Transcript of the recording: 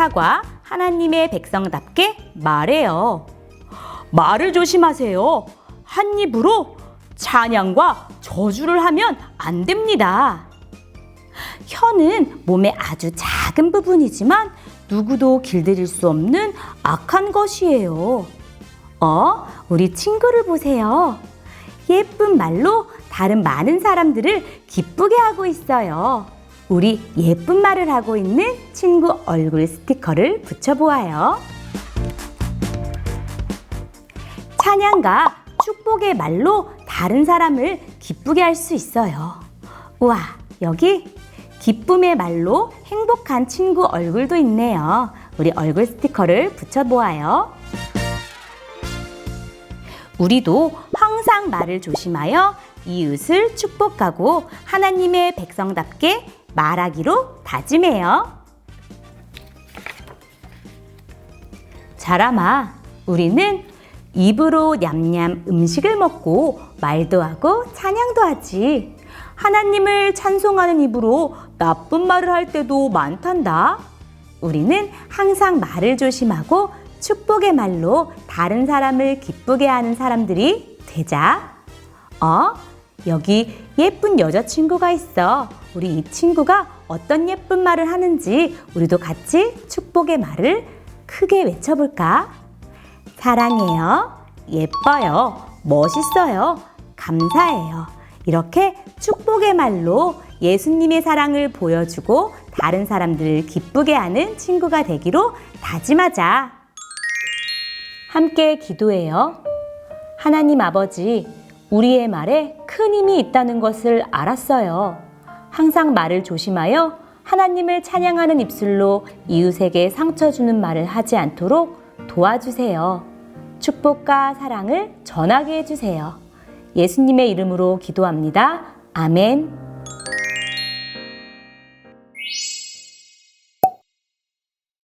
사과 하나님의 백성답게 말해요. 말을 조심하세요. 한 입으로 찬양과 저주를 하면 안 됩니다. 혀는 몸의 아주 작은 부분이지만 누구도 길들일 수 없는 악한 것이에요. 어, 우리 친구를 보세요. 예쁜 말로 다른 많은 사람들을 기쁘게 하고 있어요. 우리 예쁜 말을 하고 있는 친구 얼굴 스티커를 붙여보아요. 찬양과 축복의 말로 다른 사람을 기쁘게 할 수 있어요. 우와, 여기 기쁨의 말로 행복한 친구 얼굴도 있네요. 우리 얼굴 스티커를 붙여보아요. 우리도 항상 말을 조심하여 이웃을 축복하고 하나님의 백성답게 말하기로 다짐해요. 자라마, 우리는 입으로 냠냠 음식을 먹고 말도 하고 찬양도 하지. 하나님을 찬송하는 입으로 나쁜 말을 할 때도 많단다. 우리는 항상 말을 조심하고 축복의 말로 다른 사람을 기쁘게 하는 사람들이 되자. 어? 여기 예쁜 여자친구가 있어. 우리 이 친구가 어떤 예쁜 말을 하는지 우리도 같이 축복의 말을 크게 외쳐볼까? 사랑해요. 예뻐요. 멋있어요. 감사해요. 이렇게 축복의 말로 예수님의 사랑을 보여주고 다른 사람들을 기쁘게 하는 친구가 되기로 다짐하자. 함께 기도해요. 하나님 아버지, 우리의 말에 큰 힘이 있다는 것을 알았어요. 항상 말을 조심하여 하나님을 찬양하는 입술로 이웃에게 상처 주는 말을 하지 않도록 도와주세요. 축복과 사랑을 전하게 해주세요. 예수님의 이름으로 기도합니다. 아멘.